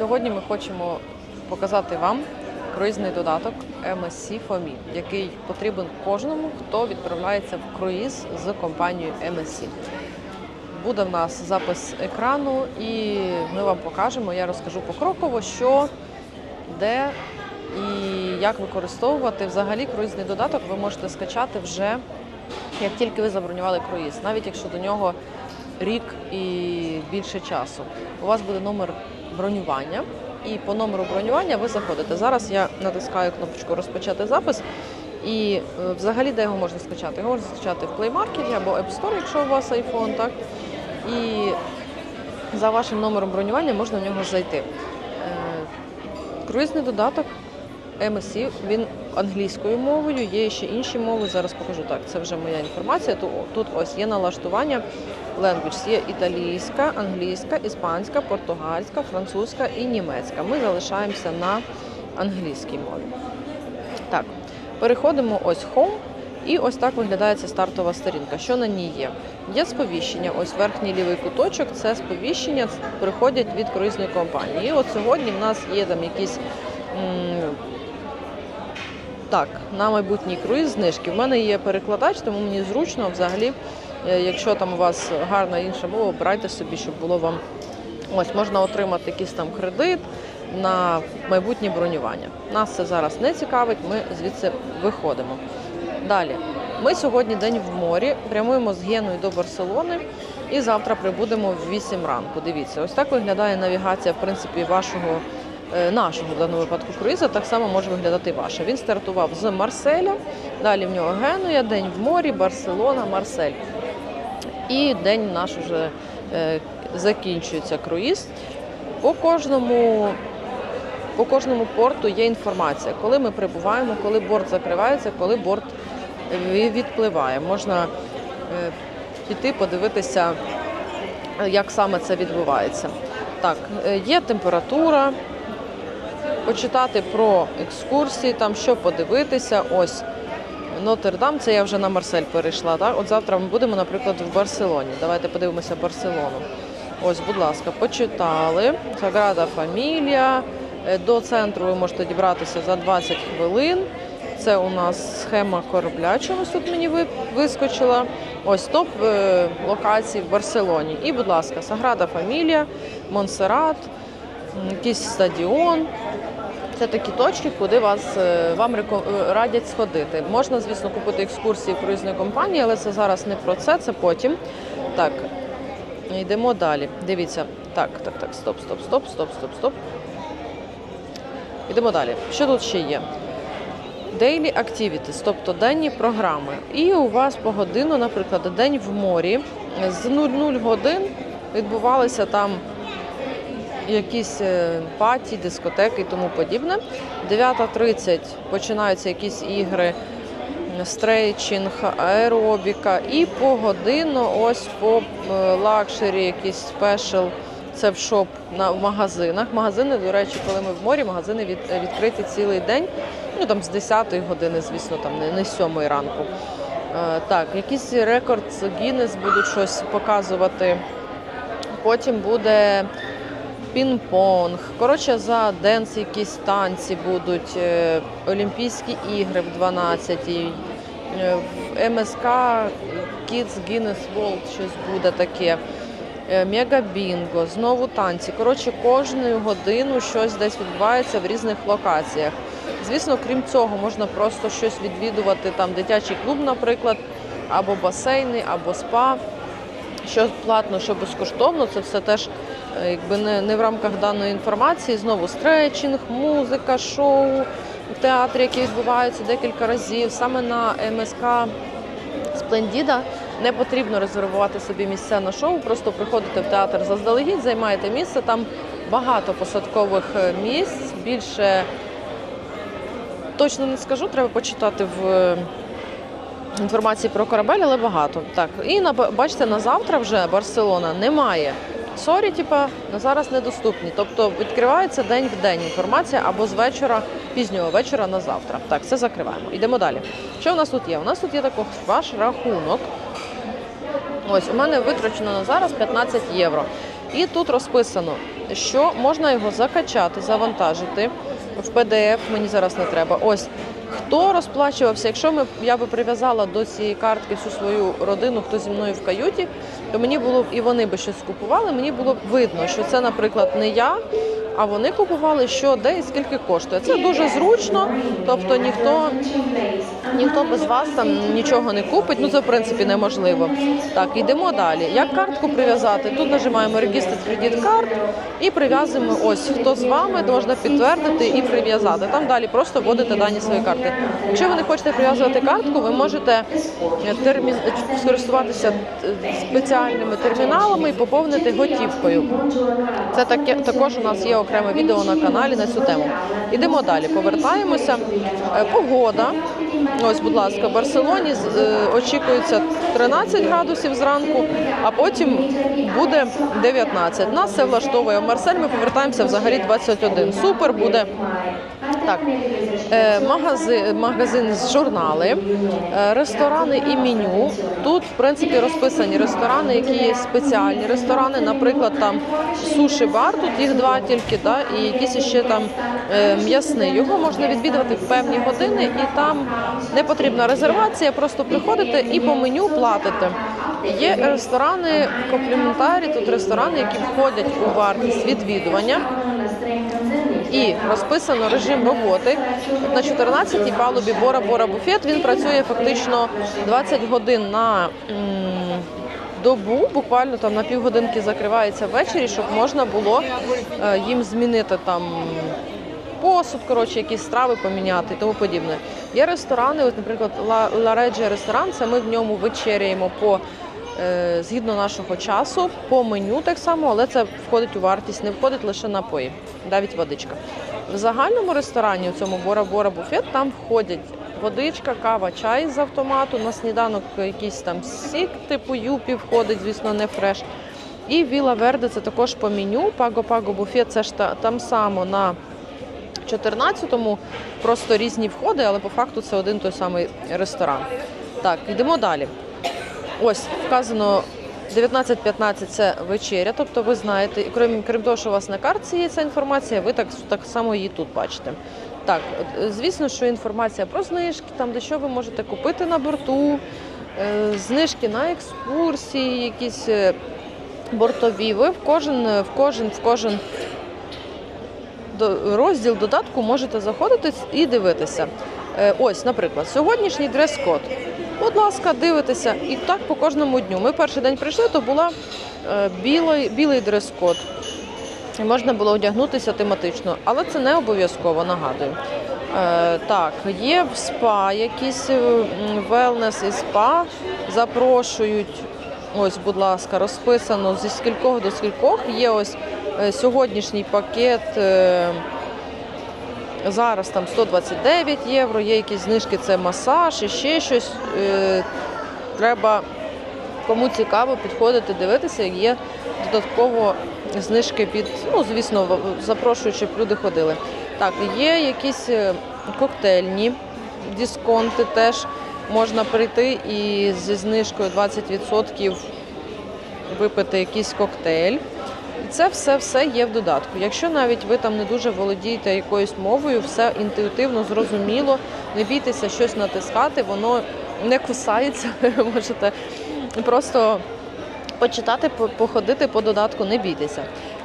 Сьогодні ми хочемо показати вам круїзний додаток MSC for Me, який потрібен кожному, хто відправляється в круїз з компанією MSC. Буде в нас запис екрану, і ми вам покажемо. Я розкажу покроково, що, де і як використовувати. Взагалі, круїзний додаток ви можете скачати вже як тільки ви забронювали круїз, навіть якщо до нього рік і більше часу. У вас буде номер бронювання, і по номеру бронювання ви заходите. Зараз я натискаю кнопочку Розпочати запис. І е, взагалі, де його можна скачати? Його можна скачати в Play Market або App Store, якщо у вас iPhone, так? І за вашим номером бронювання можна в нього зайти. Е, Круїзний додаток MSC, він англійською мовою, є ще інші мови. Зараз покажу так. Це вже моя інформація. Тут, ось є налаштування language. Є італійська, англійська, іспанська, португальська, французька і німецька. Ми залишаємося на англійській мові. Так, переходимо ось Home. І ось так виглядає ця стартова сторінка. Що на ній є? Є сповіщення. Ось верхній лівий куточок. Це сповіщення приходять від круїзної компанії. І от сьогодні в нас є там якісь так, на майбутній круїз знижки. В мене є перекладач, тому мені зручно взагалі, е, якщо там у вас гарна інша мова, обирайте собі, щоб було вам ось можна отримати якийсь там кредит на майбутнє бронювання. Нас це зараз не цікавить, ми звідси виходимо. Далі. Ми сьогодні день в морі, прямуємо з Геною до Барселони і завтра прибудемо в 8 ранку. Дивіться, ось так виглядає навігація, в принципі, вашого нашого в даному випадку круїза, так само може виглядати ваша. Він стартував з Марселя, далі в нього Генуя, день в морі, Барселона, Марсель. І день наш вже е, закінчується круїз. По кожному, по кожному порту є інформація, коли ми прибуваємо, коли борт закривається, коли борт е, відпливає. Можна е, піти подивитися, е, як саме це відбувається. Так, е, є температура, почитати про екскурсії, там що подивитися. Ось Нотр-Дам, це я вже на Марсель перейшла. Так? От завтра ми будемо, наприклад, в Барселоні. Давайте подивимося Барселону. Ось, будь ласка, почитали. Саграда Фамілія. Е, До центру ви можете дібратися за 20 хвилин. Це у нас схема корабля, чомусь тут мені вискочила. Ось топ е, локацій в Барселоні. І, будь ласка, Саграда Фамілія, Монсеррат, якийсь стадіон. Це такі точки, куди вас е, вам е, радять сходити. Можна, звісно, купити екскурсії круїзної компанії, але це зараз не про це, це потім. Так, йдемо далі. Дивіться. Так, так, так, стоп, стоп, стоп, стоп, стоп, стоп. Йдемо далі. Що тут ще є? Daily activities, тобто денні програми. І у вас по годину, наприклад, день в морі з 00 годин відбувалися там якісь е, паті, дискотеки і тому подібне. 9.30 починаються якісь ігри, стрейчинг, аеробіка. І по годину ось по е, лакшері, якийсь спешл. Це в шоп на в магазинах. Магазини, до речі, коли ми в морі, магазини від, відкриті цілий день. Ну там з 10-ї години, звісно, там не, не з 7 ранку. Е, так, якийсь рекорд Гіннес будуть щось показувати. Потім буде пінг-понг. Коротше, за денс якісь танці будуть, е, Олімпійські ігри в 12-й, е, в МСК Kids Guinness World щось буде таке. Е, Мега-бінго, знову танці. Коротше, кожну годину щось десь відбувається в різних локаціях. Звісно, крім цього, можна просто щось відвідувати, там дитячий клуб, наприклад, або басейни, або спа. Що платно, що безкоштовно, це все теж е, якби не, не в рамках даної інформації. Знову стретчинг, музика, шоу в театрі, які відбуваються декілька разів. Саме на МСК Сплендіда не потрібно резервувати собі місця на шоу, просто приходите в театр заздалегідь, займаєте місце. Там багато посадкових е, місць, більше точно не скажу, треба почитати в е, інформації про корабель, але багато. Так, і на бачите, на завтра вже Барселона немає. Сорі, типа на зараз недоступні. Тобто відкривається день в день інформація або з вечора, пізнього вечора на завтра. Так, це закриваємо. Йдемо далі. Що у нас тут є? У нас тут є також ваш рахунок. Ось у мене витрачено на зараз 15 євро. І тут розписано що можна його закачати, завантажити в PDF, мені зараз не треба. Ось хто розплачувався, якщо ми, я би прив'язала до цієї картки всю свою родину, хто зі мною в каюті, то мені було б і вони би щось купували, мені було б видно, що це, наприклад, не я, а вони купували що, де і скільки коштує. Це дуже зручно, тобто ніхто, ніхто без вас там нічого не купить. Ну це в принципі неможливо. Так, йдемо далі. Як картку прив'язати? Тут нажимаємо регістр кредит карт і прив'язуємо ось хто з вами, можна підтвердити і прив'язати. Там далі просто вводите дані своєї карти. Якщо ви не хочете прив'язувати картку, ви можете е, термін... скористуватися е, спеціальними терміналами і поповнити готівкою. Це таке також у нас є окреме відео на каналі на цю тему. Ідемо далі, повертаємося. Е, Погода. Ось, будь ласка, в Барселоні е, очікується 13 градусів зранку, а потім буде 19. Нас це влаштовує. В Марсель ми повертаємося взагалі 21. Супер буде. Так, е, магазин, з журнали, е, ресторани і меню. Тут, в принципі, розписані ресторани, які є спеціальні ресторани. Наприклад, там суші-бар, тут їх два тільки, да, і якийсь ще там е, м'ясний. Його можна відвідувати в певні години, і там не потрібна резервація, просто приходите і по меню платите. Є ресторани компліментарі, тут ресторани, які входять у вартість відвідування. І розписано режим роботи. На 14-й палубі Бора Бора Буфет він працює фактично 20 годин на добу, буквально там на півгодинки закривається ввечері, щоб можна було е, їм змінити там. Посуд, коротше, якісь страви поміняти і тому подібне. Є ресторани, от, наприклад, La, La ресторан, це ми в ньому вечеряємо по згідно нашого часу, по меню так само, але це входить у вартість, не входить лише напої, навіть водичка. В загальному ресторані, у цьому Бора Бора Буфет, там входять водичка, кава, чай з автомату, на сніданок якийсь там сік, типу юпі входить, звісно, не фреш. І Віла Верде це також по меню. Паго Паго Буфет це ж та, там само на 14-му, просто різні входи, але по факту це один той самий ресторан. Так, йдемо далі. Ось вказано 19.15 це вечеря, тобто ви знаєте, і крім, крім того, що у вас на картці є ця інформація, ви так, так само її тут бачите. Так, звісно, що інформація про знижки, там де що ви можете купити на борту, е, знижки на екскурсії, якісь е, бортові. Ви в кожен, в кожен, в кожен розділ додатку можете заходити і дивитися. Е, Ось, наприклад, сьогоднішній дрес-код. Будь ласка, дивитеся. І так по кожному дню. Ми перший день прийшли, то була е, білий, білий дрес-код. І можна було одягнутися тематично, але це не обов'язково, нагадую. Е, так, є в спа якісь велнес і спа запрошують. Ось, будь ласка, розписано зі скількох до скількох. Є ось е, сьогоднішній пакет. е, Зараз там 129 євро, є якісь знижки, це масаж і ще щось. Е, Треба, кому цікаво, підходити, дивитися, є додатково знижки під, ну, звісно, в- запрошую, щоб люди ходили. Так, є якісь е, коктейльні дисконти теж. Можна прийти і зі знижкою 20% випити якийсь коктейль. Це все все є в додатку. Якщо навіть ви там не дуже володієте якоюсь мовою, все інтуїтивно, зрозуміло, не бійтеся щось натискати, воно не кусається. Можете просто почитати, походити по додатку, не бійтеся.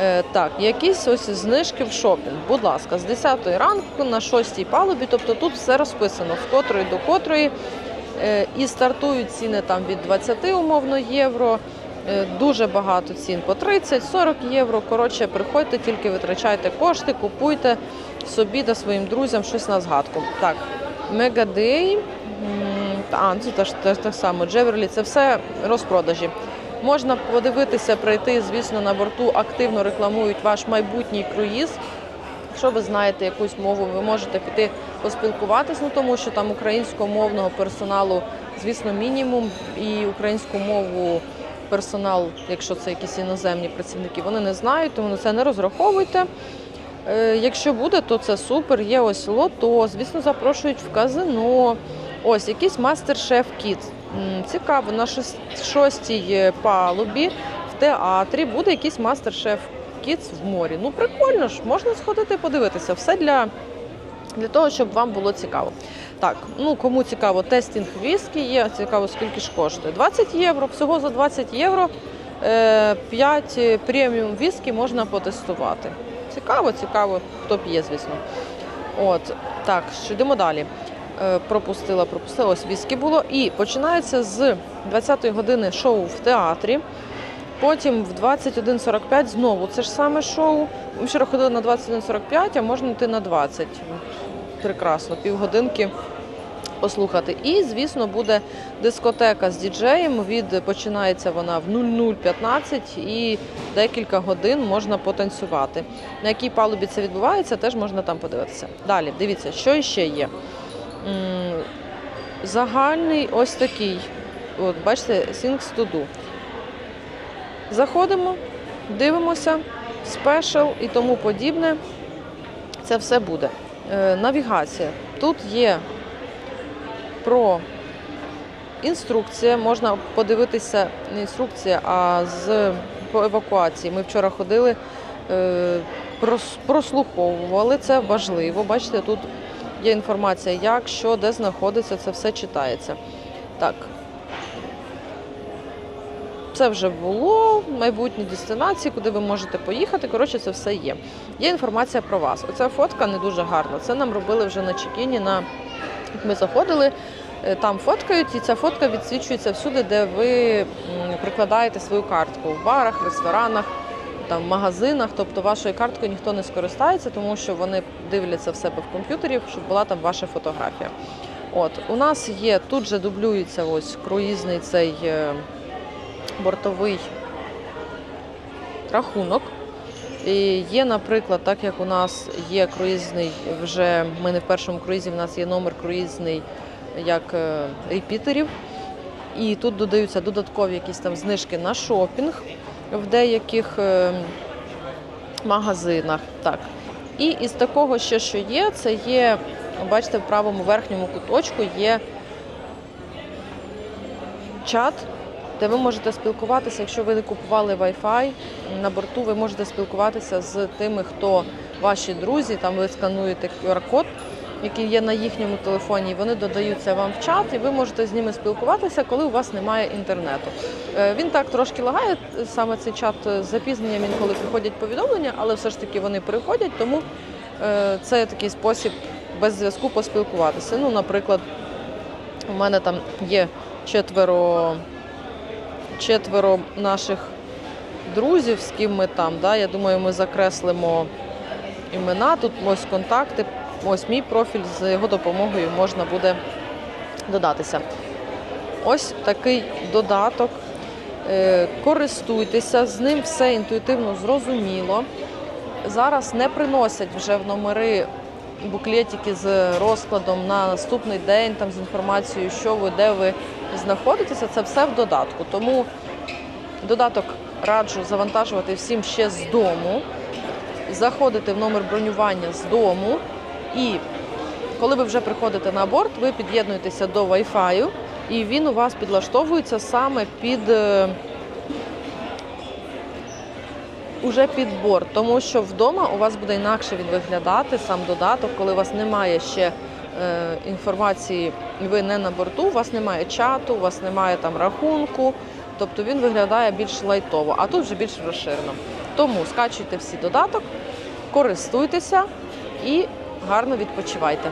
Е, так, якісь ось знижки в шопінг. Будь ласка, з 10 ранку на 6 палубі, тобто тут все розписано з котрої до котрої. Е, і стартують ціни там від 20 умовно євро. Е, Дуже багато цін по 30-40 євро. Коротше, приходьте, тільки витрачайте кошти, купуйте собі та своїм друзям щось на згадку. Так, Мегадей, а, це теж, теж так само. Джеверлі, це все розпродажі. Можна подивитися, прийти, звісно, на борту активно рекламують ваш майбутній круїз. Якщо ви знаєте якусь мову, ви можете піти поспілкуватись, ну тому що там українськомовного персоналу, звісно, мінімум, і українську мову персонал, якщо це якісь іноземні працівники, вони не знають, тому на це не розраховуйте. Е, Якщо буде, то це супер. Є ось лото, звісно, запрошують в казино. Ось якийсь мастер-шеф кіт. Цікаво, на шостій е, палубі в театрі буде якийсь мастер-шеф Kids в морі. Ну прикольно ж, можна сходити подивитися. Все для, для того, щоб вам було цікаво. Так, ну кому цікаво, тестінг віскі є. Цікаво, скільки ж коштує. 20 євро. Всього за 20 євро 5 преміум віскі можна потестувати. Цікаво, цікаво, хто п'є, звісно. От, так, що йдемо далі. Е, Пропустила, пропустила. Ось віскі було. І починається з 20-ї години шоу в театрі. Потім в 21.45 знову це ж саме шоу. Ми вчора ходили на 21.45, а можна йти на 20. Прекрасно, півгодинки послухати. І, звісно, буде дискотека з діджеєм. Від починається вона в 00.15 і декілька годин можна потанцювати. На якій палубі це відбувається, теж можна там подивитися. Далі, дивіться, що ще є. Загальний ось такий. От, бачите, Things to. Заходимо, дивимося, спешл і тому подібне. Це все буде. Е, навігація. Тут є про інструкція, можна подивитися не інструкція, а з по евакуації. Ми вчора ходили, е, прослуховували, це важливо. Бачите, тут є інформація, як, що, де знаходиться, це все читається. Так. Це вже було майбутні дестинації, куди ви можете поїхати. Коротше, це все є. Є інформація про вас. Оця фотка не дуже гарна. Це нам робили вже на чекіні. На ми заходили, е, там фоткають, і ця фотка відсвічується всюди, де ви прикладаєте свою картку в барах, ресторанах, там магазинах. Тобто вашою карткою ніхто не скористається, тому що вони дивляться в себе в комп'ютері, щоб була там ваша фотографія. От у нас є тут же дублюється ось круїзний цей. Бортовий рахунок. І є, наприклад, так як у нас є круїзний, вже ми не в першому круїзі, в нас є номер круїзний як е, репітерів. І тут додаються додаткові якісь там знижки на шопінг в деяких е, магазинах. Так. І із такого ще, що є, це є, бачите, в правому верхньому куточку є чат, де ви можете спілкуватися, якщо ви не купували Wi-Fi на борту, ви можете спілкуватися з тими, хто ваші друзі. Там ви скануєте QR-код, який є на їхньому телефоні. і Вони додаються вам в чат, і ви можете з ними спілкуватися, коли у вас немає інтернету. Е, Він так трошки лагає, саме цей чат з запізненням інколи приходять повідомлення, але все ж таки вони приходять, тому е, це такий спосіб без зв'язку поспілкуватися. Ну, наприклад, у мене там є четверо, четверо наших друзів, з ким ми там. Да? Я думаю, ми закреслимо імена. Тут ось контакти, ось мій профіль з його допомогою можна буде додатися. Ось такий додаток. Е, Користуйтеся, з ним все інтуїтивно зрозуміло. Зараз не приносять вже в номери буклетики з розкладом на наступний день, там з інформацією, що ви, де ви знаходитеся. Це все в додатку. Тому додаток раджу завантажувати всім ще з дому, заходити в номер бронювання з дому. І коли ви вже приходите на борт, ви під'єднуєтеся до Wi-Fi, і він у вас підлаштовується саме під. е, Уже під борт, тому що вдома у вас буде інакше він виглядати сам додаток, коли у вас немає ще інформації, ви не на борту, у вас немає чату, у вас немає там рахунку, тобто він виглядає більш лайтово, а тут вже більш розширено. Тому скачуйте всі додаток, користуйтеся і гарно відпочивайте.